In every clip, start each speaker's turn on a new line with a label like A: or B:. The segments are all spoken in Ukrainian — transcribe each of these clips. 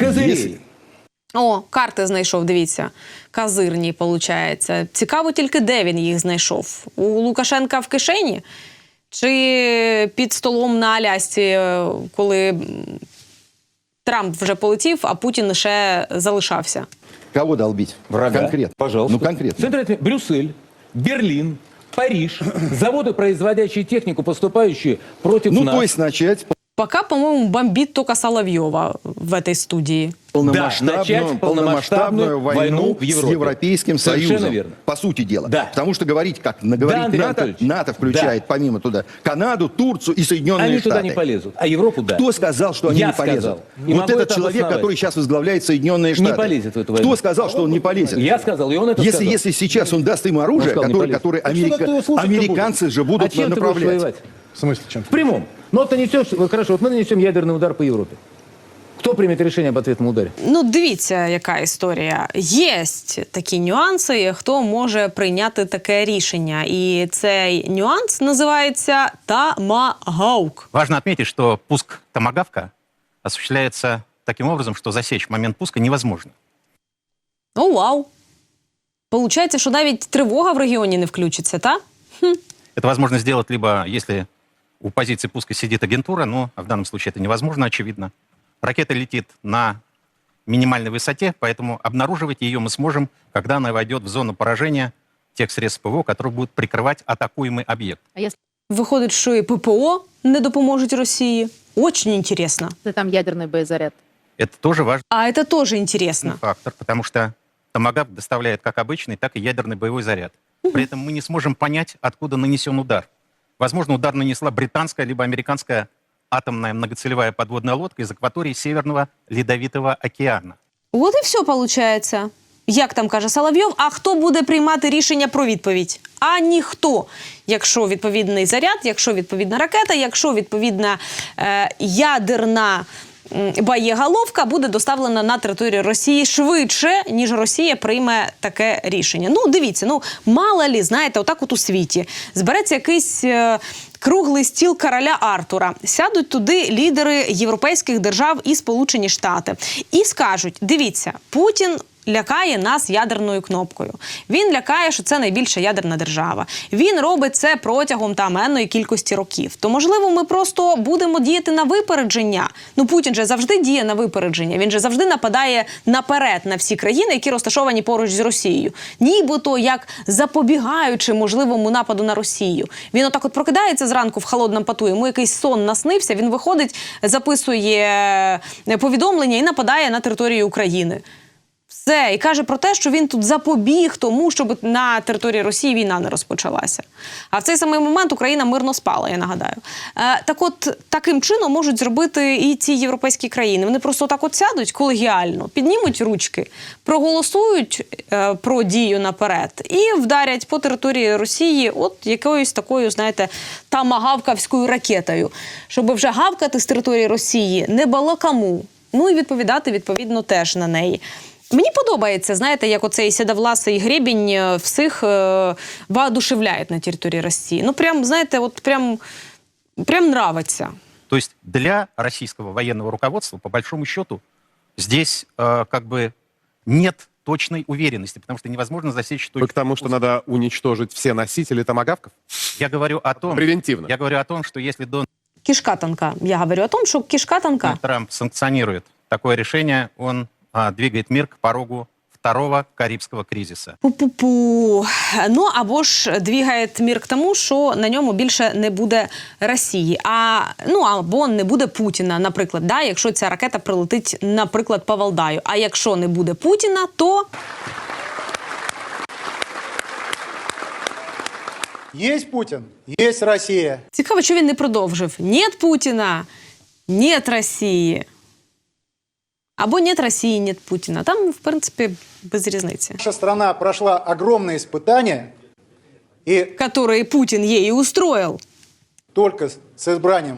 A: козырей.
B: Если-
C: О, карти знайшов, дивіться. Казирні, виходить. Цікаво тільки, де він їх знайшов. У Лукашенка в кишені? Чи під столом на Алясці, е, коли м, Трамп вже полетів, а Путін ще залишався?
B: Кого долбить?
A: Врага.
B: Конкретно.
A: Пожалуйста.
B: Ну, конкретно.
A: Центральный Брюссель, Берлин, Париж, заводы, производящие технику, поступающие против
B: Ну,
A: нас.
B: то есть начать
C: Пока, по-моему, бомбит только Соловьева в этой студии.
B: полномасштабную,
A: начать
B: полномасштабную
A: полномасштабную
B: войну,
A: войну в
B: с
A: Европе.
B: Европейским
A: Совершенно
B: Союзом.
A: верно.
B: По сути дела.
A: Да.
B: Потому что говорить, как
A: Да,
B: наговорить
A: Андрей
B: НАТО,
A: Анатольевич.
B: НАТО включает помимо туда Канаду, Турцию и Соединенные
A: Они
B: Штаты.
A: туда не полезут, а Европу да.
B: Кто сказал, что они
A: Я
B: не полезут?
A: сказал. И
B: вот этот
A: это
B: человек,
A: обосновать.
B: который сейчас возглавляет Соединенные Штаты.
A: Не полезет в эту войну.
B: Кто сказал, что он не полезет?
A: Я сказал, и он это
B: если,
A: сказал.
B: если сейчас он даст им оружие,
A: Он сказал,
B: которое, которое Америка- американцы же будут
A: а чем ты будешь
B: направлять.
A: воевать?
D: В смысле, чем?
A: В прямом. Но ты несешь, вот хорошо, вот мы нанесем ядерный удар по Европе. Кто примет решение об ответном ударе?
C: Ну, дивіться, яка історія. Є такі нюанси, хто може прийняти таке рішення. І цей нюанс називається тамагаук.
E: Важно отметить, что пуск томагавка осуществляется таким образом, что засечь момент пуска невозможно.
C: О, вау! Получається, що навіть тривога в регіоні не включиться, та?
E: Это возможно сделать либо, если у позиции пуска сидит агентура, но в данном случае это невозможно, очевидно. Ракета летит на минимальной высоте, поэтому обнаруживать ее мы сможем, когда она войдет в зону поражения тех средств ПВО, которые будут прикрывать атакуемый объект.
F: А если
C: Виходить, що і ППО не допоможуть Росії. Очень інтересно.
F: там ядерный боезаряд?
E: Это тоже важный
C: А это тоже интересно.
E: фактор, потому что томагавк доставляет как обычный, так и ядерный боевой заряд. При этом мы не сможем понять, откуда нанесен удар. Возможно, удар нанесла британская либо американская атомная многоцелевая подводная лодка из акватории Северного Ледовитого океана.
C: От і все виходить. Як там каже Соловйов, а хто буде приймати рішення про відповідь? А ніхто. Якщо відповідний заряд, якщо відповідна ракета, якщо відповідна е, ядерна боєголовка буде доставлена на територію Росії швидше, ніж Росія прийме таке рішення. Ну, дивіться, ну мало лі, знаєте, отак от у світі збереться якийсь. е, Круглий стіл короля Артура сядуть туди лідери європейських держав і Сполучені Штати і скажуть: дивіться, Путін лякає нас ядерною кнопкою. Він лякає, що це найбільша ядерна держава. Він робить це протягом там енної кількості років. То можливо, ми просто будемо діяти на випередження. Ну Путін же завжди діє на випередження. Він же завжди нападає наперед на всі країни, які розташовані поруч з Росією, нібито як запобігаючи можливому нападу на Росію. Він отак от прокидається зранку в холодному поту. Йому якийсь сон наснився. Він виходить, записує повідомлення і нападає на територію України. Все, і каже про те, що він тут запобіг тому, щоб на території Росії війна не розпочалася. А в цей самий момент Україна мирно спала, я нагадаю. Е, так от таким чином можуть зробити і ці європейські країни. Вони просто так от сядуть колегіально, піднімуть ручки, проголосують е, про дію наперед і вдарять по території Росії от якоюсь такою, знаєте, тамагавкавською ракетою, щоб вже гавкати з території Росії не було кому. Ну і відповідати відповідно теж на неї. Мені подобається, знаєте, як оцей сідовласий гребінь е, всіх е, воодушевляє на території Росії. Ну, прям, знаєте, от прям, прям нравиться.
E: То есть для российского военного руководства, по большому счету, здесь э, как бы нет точной уверенности, потому что невозможно засечь
D: Вы
E: точку.
D: к тому, что
E: пуска.
D: надо уничтожить все носители томагавков?
E: Я говорю о том,
D: Превентивно.
E: я говорю о том, что если Дональд
C: Кішка танка. Я говорю о том, що кішка танка.
E: Трамп санкционирует такое решение, он а, двигает мир к порогу второго Карибского кризиса.
C: Пу-пу-пу. Ну або ж двігає мір к тому, що на ньому більше не буде Росії, а ну або не буде Путіна, наприклад, да, якщо ця ракета прилетить, наприклад, по Валдаю. А якщо не буде Путіна, то
G: Есть Путин, есть Россия.
C: цікаво, що він не продовжив: Нет Путіна, нет Росії Або нет Росії, нет Путіна. Там, в принципі, без різниці.
G: Наша страна прошла огромные испытания, и
C: Которые Путін їй устроїв.
G: только с- с избранием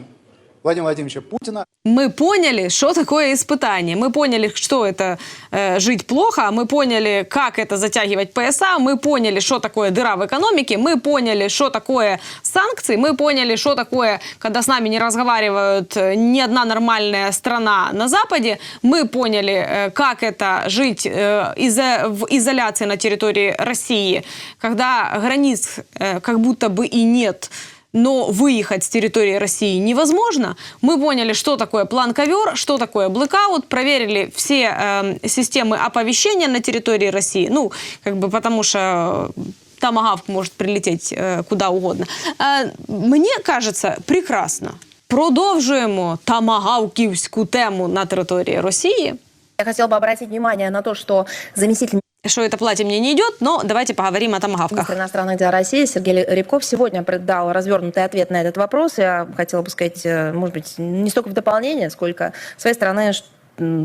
G: Владимира Владимировича Путина.
C: Мы поняли, что такое испытание. Мы поняли, что это э, жить плохо. Мы поняли, как это затягивать пояса. Мы поняли, что такое дыра в экономике. Мы поняли, что такое санкции. Мы поняли, что такое, когда с нами не разговаривают э, ни одна нормальная страна на Западе. Мы поняли, э, как это жить э, изо- в изоляции на территории России, когда границ э, как будто бы и нет но выехать с территории России невозможно. Мы поняли, что такое план ковер, что такое блэкаут, проверили все э, системы оповещения на территории России. Ну, как бы потому что э, томагавк может прилететь э, куда угодно. Е, мені кажеться, прекрасно. Продовжуємо тамагавківську тему на території Росії.
F: Я хотела бы обратить внимание на то, что заместитель
C: что это платье мне не идет, но давайте поговорим о томагавках.
F: министра иностранных дел России Сергей Рябков сегодня дал развернутый ответ на этот вопрос. Я хотела бы сказать, э, может быть, не столько в дополнение, сколько с своей стороны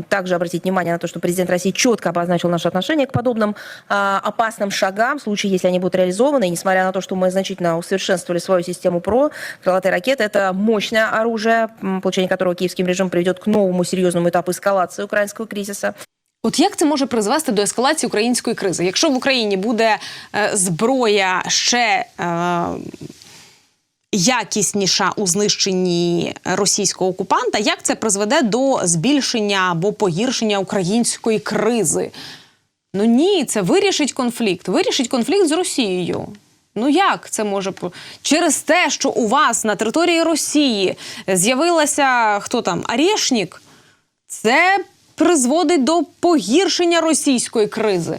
F: также обратить внимание на то, что президент России четко обозначил наше отношение к подобным а, опасным шагам в случае, если они будут реализованы. И несмотря на то, что мы значительно усовершенствовали свою систему ПРО, крылатые ракеты – это мощное оружие, получение которого киевским режимом приведет к новому серьезному этапу эскалации украинского кризиса.
C: От як це може призвести до ескалації української кризи? Якщо в Україні буде е, зброя ще е, якісніша у знищенні російського окупанта, як це призведе до збільшення або погіршення української кризи? Ну ні, це вирішить конфлікт. Вирішить конфлікт з Росією. Ну як це може через те, що у вас на території Росії з'явилася хто там Арєшнік, це призводить до погіршення російської кризи.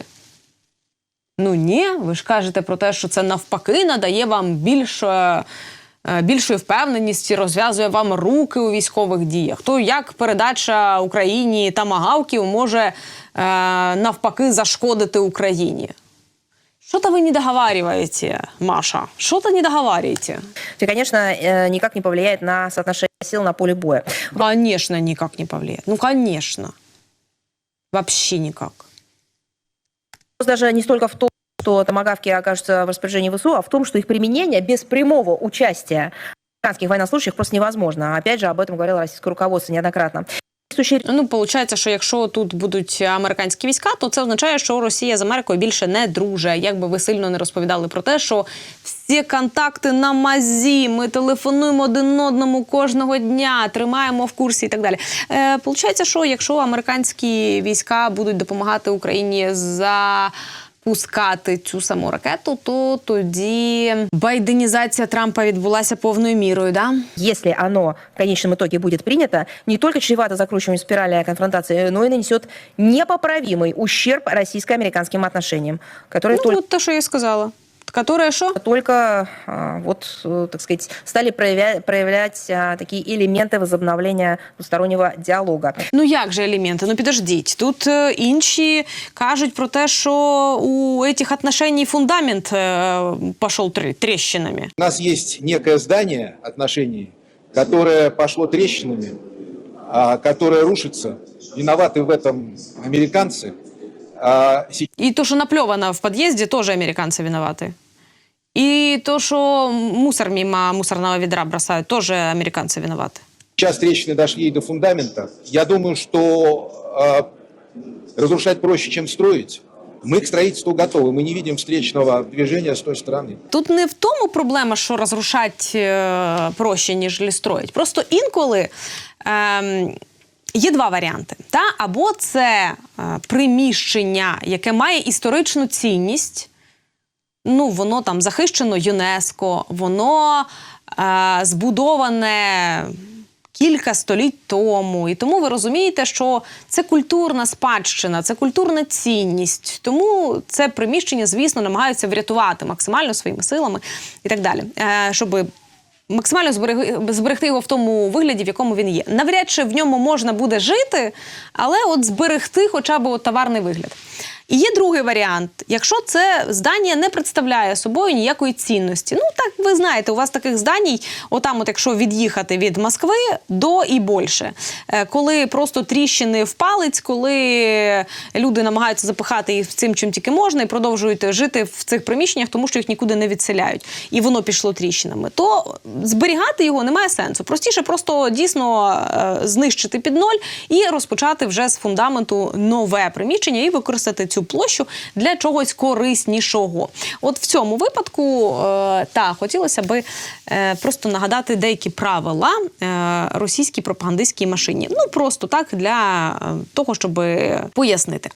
C: Ну ні, ви ж кажете про те, що це навпаки надає вам більше, е, більшої впевненості, розв'язує вам руки у військових діях. То як передача Україні тамагавків може е, навпаки зашкодити Україні? Что-то вы не договариваете, Маша. Что-то не договариваете.
F: И, конечно, э, никак не повлияет на соотношение сил на поле боя.
C: Конечно, никак не повлияет. Ну, конечно. Вообще никак.
F: Даже не столько в том, что томагавки окажутся в распоряжении ВСУ, а в том, что их применение без прямого участия американских военнослужащих просто невозможно. Опять же, об этом говорило российское руководство неоднократно. Действующие
C: Ну, получається, що якщо тут будуть американські війська, то це означає, що Росія з Америкою більше не друже. Якби ви сильно не розповідали про те, що всі контакти на мазі, ми телефонуємо один одному кожного дня, тримаємо в курсі і так далі. Е, Получається, що якщо американські війська будуть допомагати Україні запускати цю саму ракету, то тоді байденізація Трампа відбулася повною мірою, да?
F: если оно в конечном итоге будет принято, не только чревато закручиванием спирали конфронтации, но и нанесет непоправимый ущерб российско-американским отношениям, которые
C: Ну,
F: только
C: вот то, що я сказала. Которая що?
F: только а, вот, э, так сказать, стали проявлять, проявлять а, такие элементы возобновления двустороннего диалога.
C: Ну як же елементи? Ну підождіть. Тут е, інші кажуть про те, що у цих отношений фундамент е, пішов трі- тріщинами.
H: У нас есть некое здание отношений, которое пошло трещинами, а, которое рушится. Виноваты в этом американцы. А, сейчас
C: І то, що напльовано в під'їзді, теж американці винуваті. І то, що мусор мимо мусорного відра бросають, теж американці винуваті.
H: Сейчас трещины дошли и до фундамента. Я думаю, что а, разрушать проще, чем строить. Мы к строительству готовы. Мы не видим встречного движения с той стороны.
C: Тут не в тому проблема, що розрушати е, проще, ніж строїть. Просто інколи ем, є два варіанти. Та? Або це е, приміщення, яке має історичну цінність, ну, воно там захищено ЮНЕСКО, воно е, збудоване кілька століть тому. І тому ви розумієте, що це культурна спадщина, це культурна цінність. Тому це приміщення, звісно, намагаються врятувати максимально своїми силами і так далі. Е, щоб Максимально зберегти, його в тому вигляді, в якому він є. Навряд чи в ньому можна буде жити, але от зберегти хоча б от товарний вигляд. І є другий варіант. Якщо це здання не представляє собою ніякої цінності. Ну так ви знаєте, у вас таких зданій, отам, от якщо від'їхати від Москви до і більше, Е, коли просто тріщини в палець, коли люди намагаються запихати їх цим, чим тільки можна, і продовжують жити в цих приміщеннях, тому що їх нікуди не відселяють, і воно пішло тріщинами, то зберігати його немає сенсу. Простіше просто дійсно е, знищити під ноль і розпочати вже з фундаменту нове приміщення і використати цю площу для чогось кориснішого. От в цьому випадку е, та хотілося би е, просто нагадати деякі правила е, російській пропагандистській машині. Ну просто так для того, щоб пояснити.